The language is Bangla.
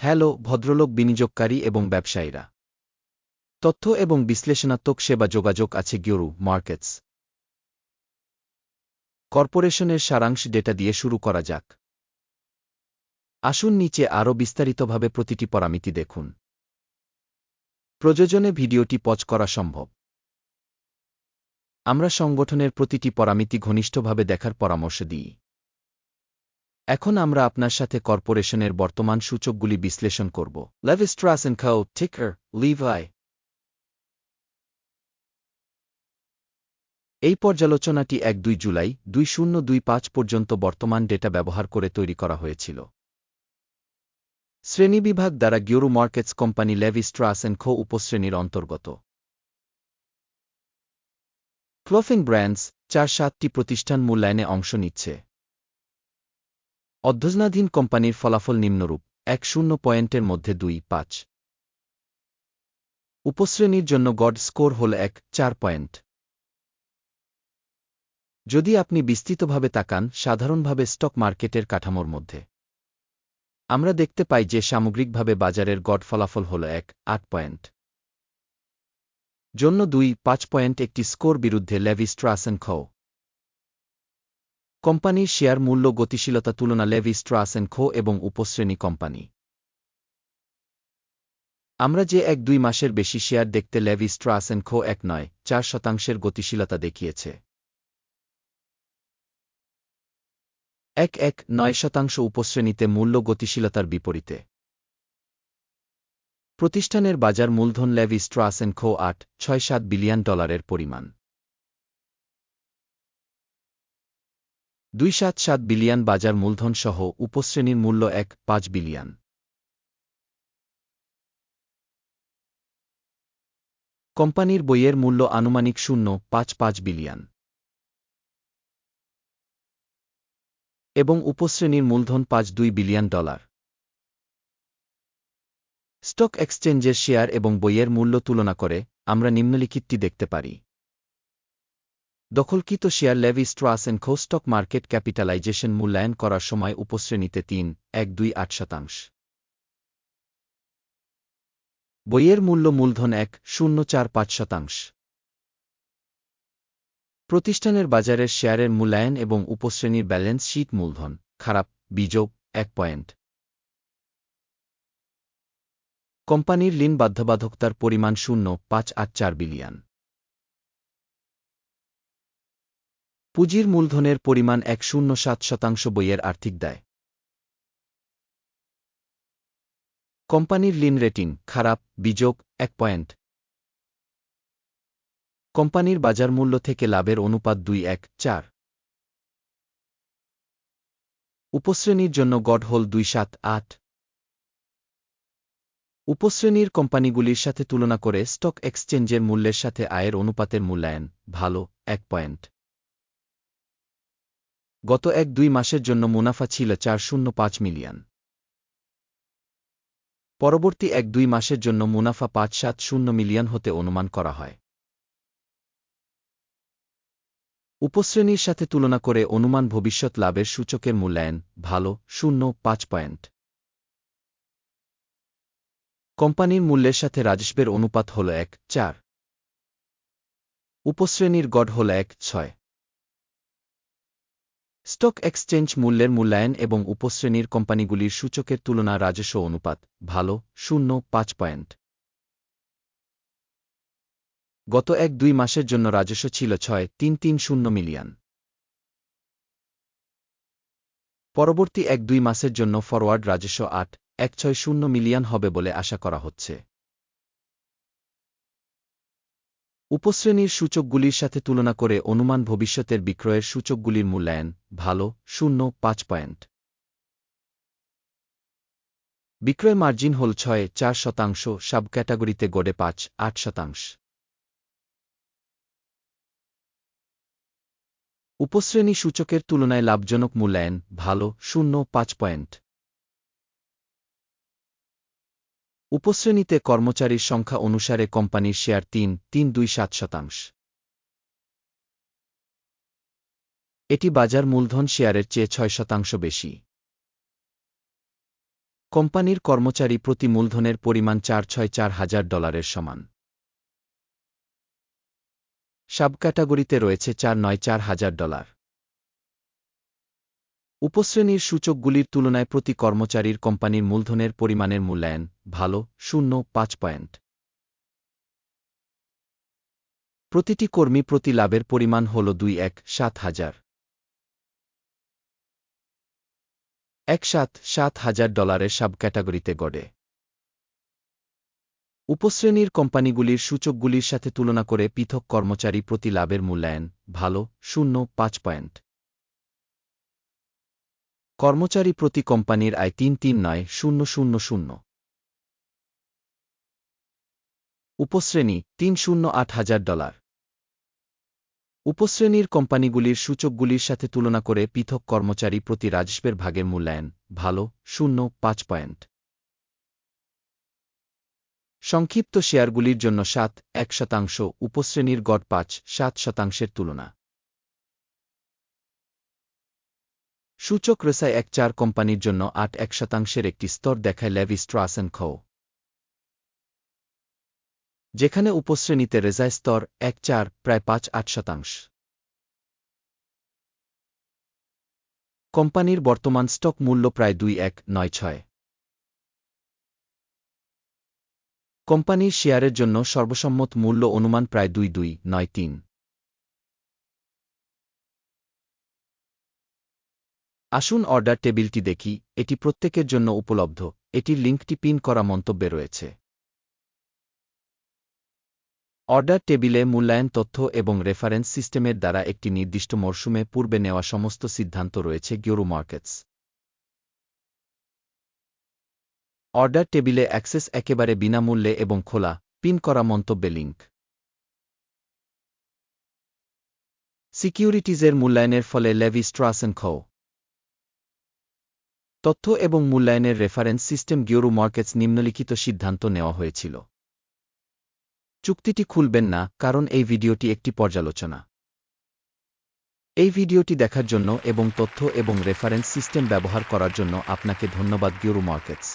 হ্যালো, ভদ্রলোক, বিনিয়োগকারী এবং ব্যবসায়ীরা। তথ্য এবং বিশ্লেষণাত্মক সেবা যোগাযোগ আছে গিওরু, মার্কেটস। কর্পোরেশনের সারাংশ ডেটা দিয়ে শুরু করা যাক। আসুন নিচে আরও বিস্তারিতভাবে প্রতিটি পরামিতি দেখুন। প্রযোজনে ভিডিওটি পজ করা সম্ভব। আমরা সংগঠনের প্রতিটি পরামিতি ঘনিষ্ঠভাবে দেখার পরামর্শ দিই। এখন আমরা আপনার সাথে কর্পোরেশনের বর্তমান সূচকগুলি বিশ্লেষণ করব। লেভিস্ট্রাস এন্ড খাও টিকার লিভাই এই পর্যালোচনাটি এক দুই জুলাই দুই শূন্য দুই পাঁচ পর্যন্ত বর্তমান ডেটা ব্যবহার করে তৈরি করা হয়েছিল। শ্রেণীবিভাগ দ্বারা গিওরু markets company Levi Strauss co উপশ্রেণীর অন্তর্গত। ক্লোফিং ব্র্যান্ডস চার সাতটি প্রতিষ্ঠান মূল্যায়নে অংশ নিচ্ছে। অধ্যজনাধীন কোম্পানির ফলাফল নিম্নরূপ, এক শূন্য পয়েন্টের মধ্যে দুই পাঁচ। উপশ্রেণীর জন্য গড স্কোর হল এক, চার পয়েন্ট। যদি আপনি বিস্তৃতভাবে তাকান, সাধারণভাবে স্টক মার্কেটের কাঠামোর মধ্যে। আমরা দেখতে পাই যে সামগ্রিকভাবে বাজারের গড ফলাফল হল এক, আট পয়েন্ট। জন্য দুই, পাঁচ পয়েন্ট একটি স্কোর বিরুদ্ধে লেভি স্ট্রাসেন খো কোম্পানির শেয়ার মূল্য গতিশীলতা তুলনা লেভি স্ট্রাসেন খো এবং উপশ্রেণী কোম্পানি। আমরা যে এক দুই মাসের বেশি শেয়ার দেখতে লেভি স্ট্রাসেন খো এক নয়, চার শতাংশের গতিশীলতা দেখিয়েছে। এক এক নয় শতাংশ উপশ্রেণীতে মূল্য গতিশীলতার বিপরীতে। প্রতিষ্ঠানের বাজার মূলধন লেভি স্ট্রাসেন খো আট, ছয় সাত বিলিয়ন ডলারের পরিমাণ। দুই সাত সাত বিলিয়ন বাজার মূলধন সহ উপশ্রেণীর মূল্য এক, পাঁচ বিলিয়ন। কোম্পানির বইয়ের মূল্য আনুমানিক শূন্য, পাঁচ পাঁচ বিলিয়ন। এবং উপশ্রেণীর মূলধন পাঁচ, দুই বিলিয়ন ডলার। স্টক এক্সচেঞ্জের শেয়ার এবং বইয়ের মূল্য তুলনা করে আমরা নিম্নলিখিতটি দেখতে পারি। দখলকৃত share Levi Strauss and co stock market capitalization মূল্যায়ন করার সময় উপশ্রেণীতে তিন, এক, দুই, আট শতাংশ। বইয়ের মূল্য মূলধন এক, শূন্য, চার, পাঁচ শতাংশ। প্রতিষ্ঠানের বাজারের শেয়ারের মূল্যায়ন এবং উপশ্রেণীর ব্যালেন্স শীট মূলধন, খারাপ বিযোগ এক পয়েন্ট। কোম্পানির ঋণ বাধ্যবাধকতার পরিমাণ শূন্য, পাঁচ, আট, চার বিলিয়ন। পুঁজির মূলধনের পরিমাণ এক শূন্য সাত শতাংশ বইয়ের আর্থিক দায়। কোম্পানির ঋণ রেটিং খারাপ বিযোগ এক পয়েন্ট। কোম্পানির বাজার মূল্য থেকে লাভের অনুপাত দুই এক চার। উপশ্রেণীর জন্য গড হোল দুই সাত আট। উপশ্রেণীর কোম্পানিগুলির সাথে তুলনা করে স্টক এক্সচেঞ্জের মূল্যের সাথে আয়ের অনুপাতের মূল্যায়ন ভালো, এক পয়েন্ট। গত এক দুই মাসের জন্য মুনাফা ছিল চার শূন্য পাঁচ মিলিয়ন। পরবর্তী এক দুই মাসের জন্য মুনাফা পাঁচ সাত শূন্য মিলিয়ন হতে অনুমান করা হয়। উপশ্রেণীর সাথে তুলনা করে অনুমান ভবিষ্যৎ লাভের সূচকের মূল্যায়ন ভালো, শূন্য, পাঁচ পয়েন্ট। কোম্পানির মূল্যের সাথে রাজস্বের অনুপাত হল এক, চার। উপশ্রেণীর গড় হল এক, ছয়। স্টক এক্সচেঞ্জ মূল্যের মূল্যায়ন এবং উপশ্রেণীর কোম্পানিগুলির সূচকের তুলনা রাজস্ব অনুপাত, ভালো, শূন্য, পাঁচ পয়েন্ট। গত এক দুই মাসের জন্য রাজস্ব ছিল ছয়, তিন তিন, শূন্য মিলিয়ন। পরবর্তী এক দুই মাসের জন্য ফরওয়ার্ড রাজস্ব আট, এক, ছয়, শূন্য মিলিয়ন হবে বলে আশা করা হচ্ছে। উপশ্রেণীর সূচকগুলির সাথে তুলনা করে অনুমান ভবিষ্যতের বিক্রয়ের সূচকগুলির মূল্যায়ন, ভালো, শূন্য, পাঁচ পয়েন্ট। বিক্রয় মার্জিন হল ছয়, চার শতাংশ সাব ক্যাটাগরিতে গড়ে পাঁচ, আট শতাংশ। উপশ্রেণী সূচকের তুলনায় লাভজনক মূল্যায়ন, ভালো, শূন্য, পাঁচ পয়েন্ট। উপশ্রেণীতে কর্মচারীর সংখ্যা অনুসারে কোম্পানির শেয়ার তিন তিন দুই সাত শতাংশ। এটি বাজার মূলধন শেয়ারের চেয়ে ছয় শতাংশ বেশি। কোম্পানির কর্মচারী প্রতি মূলধনের পরিমাণ চার ছয় চার হাজার ডলারের সমান। সাব ক্যাটাগরিতে রয়েছে চার নয় চার হাজার ডলার। উপশ্রেণীর সূচকগুলির তুলনায় প্রতি কর্মচারীর কোম্পানির মূলধনের পরিমাণের মূল্যায়ন ভালো, শূন্য, পাঁচ পয়েন্ট। প্রতিটি কর্মী প্রতি লাভের পরিমাণ হল দুই এক, সাত হাজার। এক সাত সাত হাজার ডলারের সাব ক্যাটাগরিতে গড়ে। উপশ্রেণীর কোম্পানিগুলির সূচকগুলির সাথে তুলনা করে পৃথক কর্মচারী প্রতি লাভের মূল্যায়ন ভালো, শূন্য, পাঁচ পয়েন্ট। কর্মচারী প্রতি কোম্পানির আয় তিন তিন নয় শূন্য শূন্য শূন্য। উপশ্রেণী তিন শূন্য আট হাজার ডলার। উপশ্রেণীর কোম্পানিগুলির সূচকগুলির সাথে তুলনা করে পৃথক কর্মচারী প্রতি রাজস্বের ভাগের মূল্যায়ন ভালো, শূন্য, পাঁচ পয়েন্ট। সংক্ষিপ্ত শেয়ারগুলির জন্য সাত, এক শতাংশ, উপশ্রেণীর গড় পাঁচ, সাত শতাংশের তুলনা। সূচক রেসায় এক চার কোম্পানির জন্য আট এক শতাংশের একটি স্তর দেখায় লেভি স্ট্রাসেন খৌ যেখানে উপশ্রেণীতে রেজায় স্তর এক চার, প্রায় পাঁচ আট শতাংশ। কোম্পানির বর্তমান স্টক মূল্য প্রায় দুই এক, নয় ছয়। কোম্পানির শেয়ারের জন্য সর্বসম্মত মূল্য অনুমান প্রায় দুই দুই, নয় তিন। আসুন অর্ডার টেবিলটি দেখি, এটি প্রত্যেকের জন্য উপলব্ধ, এটির লিঙ্কটি পিন করা মন্তব্যে রয়েছে। অর্ডার টেবিলে মূল্যায়ন তথ্য এবং রেফারেন্স সিস্টেমের দ্বারা একটি নির্দিষ্ট মরশুমে পূর্বে নেওয়া সমস্ত সিদ্ধান্ত রয়েছে গিওরু মার্কেটস। অর্ডার টেবিলে অ্যাক্সেস একেবারে বিনামূল্যে এবং খোলা, পিন করা মন্তব্যে লিঙ্ক। সিকিউরিটিজের মূল্যায়নের ফলে লেভি স্ট্রাসেন খো তথ্য এবং মূল্যায়নের রেফারেন্স সিস্টেম গিওরু মার্কেটস নিম্নলিখিত সিদ্ধান্ত নেওয়া হয়েছিল। চুক্তিটি খুলবেন না, কারণ এই ভিডিওটি একটি পর্যালোচনা। এই ভিডিওটি দেখার জন্য এবং তথ্য এবং রেফারেন্স সিস্টেম ব্যবহার করার জন্য আপনাকে ধন্যবাদ গিওরু মার্কেটস।